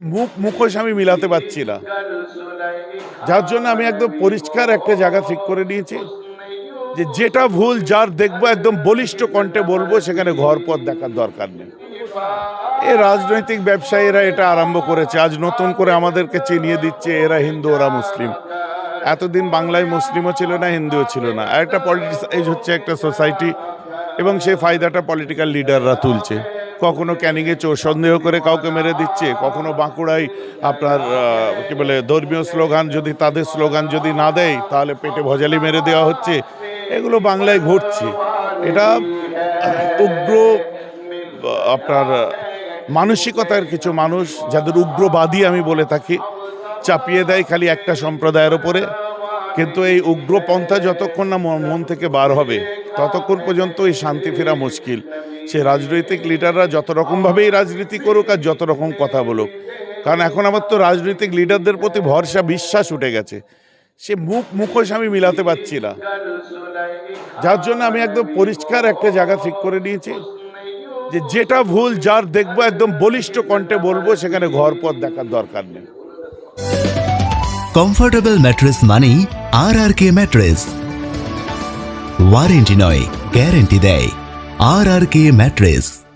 মুখ মুখোশ আমি মিলাতে পারছি না। যার জন্য আমি একদম পরিষ্কার একটা জায়গা ঠিক করে নিয়েছি যে যেটা ভুল যার দেখব, একদম বলিষ্ঠ কণ্ঠে বলব, সেখানে ঘর পথ দেখার দরকার নেই। এ রাজনৈতিক ব্যবসায়ীরা এটা আরম্ভ করেছে, আজ নতুন করে আমাদেরকে চিনিয়ে দিচ্ছে, এরা হিন্দু, ওরা মুসলিম। এতদিন বাংলায় মুসলিমও ছিল না, হিন্দুও ছিল না। আর একটা পলিটিসাইজ হচ্ছে একটা সোসাইটি এবং সেই ফায়দাটা পলিটিক্যাল লিডাররা তুলছে। কখনো ক্যানিংয়ে চোর সন্দেহ করে কাউকে মেরে দিচ্ছে, কখনো বাঁকুড়ায় আপনার কি বলে, ধর্মীয় স্লোগান যদি তাদের স্লোগান যদি না দেয়, তাহলে পেটে ভজালি মেরে দেওয়া হচ্ছে। এগুলো বাংলায় ঘটছে। এটা উগ্র, আপনার, মানসিকতার কিছু মানুষ, যাদের উগ্রবাদী আমি বলে থাকি, চাপিয়ে দেয় খালি একটা সম্প্রদায়ের ওপরে কিন্তু এই উগ্রপন্থা যতক্ষণ না মন থেকে বার হবে, ততক্ষণ পর্যন্ত এই শান্তি ফেরা মুশকিল। সে রাজনৈতিক লিডাররা যত রকমভাবেই রাজনীতি করুক আর যত রকম কথা বলুক, কারণ এখন আমার তো রাজনৈতিক লিডারদের প্রতি ভরসা, বিশ্বাস উঠে গেছে। সে মুখ মুখোশ আমি মিলাতে পারছি না। যার জন্য আমি একদম পরিষ্কার একটা জায়গা ঠিক করে নিয়েছি যে যেটা ভুল, যার দেখব, একদম বলিষ্ঠ কণ্ঠে বলব, সেখানে ঘর পথ দেখার দরকার নেই। কমফোর্টেবল ম্যাট্রেস মানেই আর আর কে ম্যাট্রেস ওয়ারেন্টি নয় গ্যারেন্টি দেয়। আর আর কে ম্যাট্রেস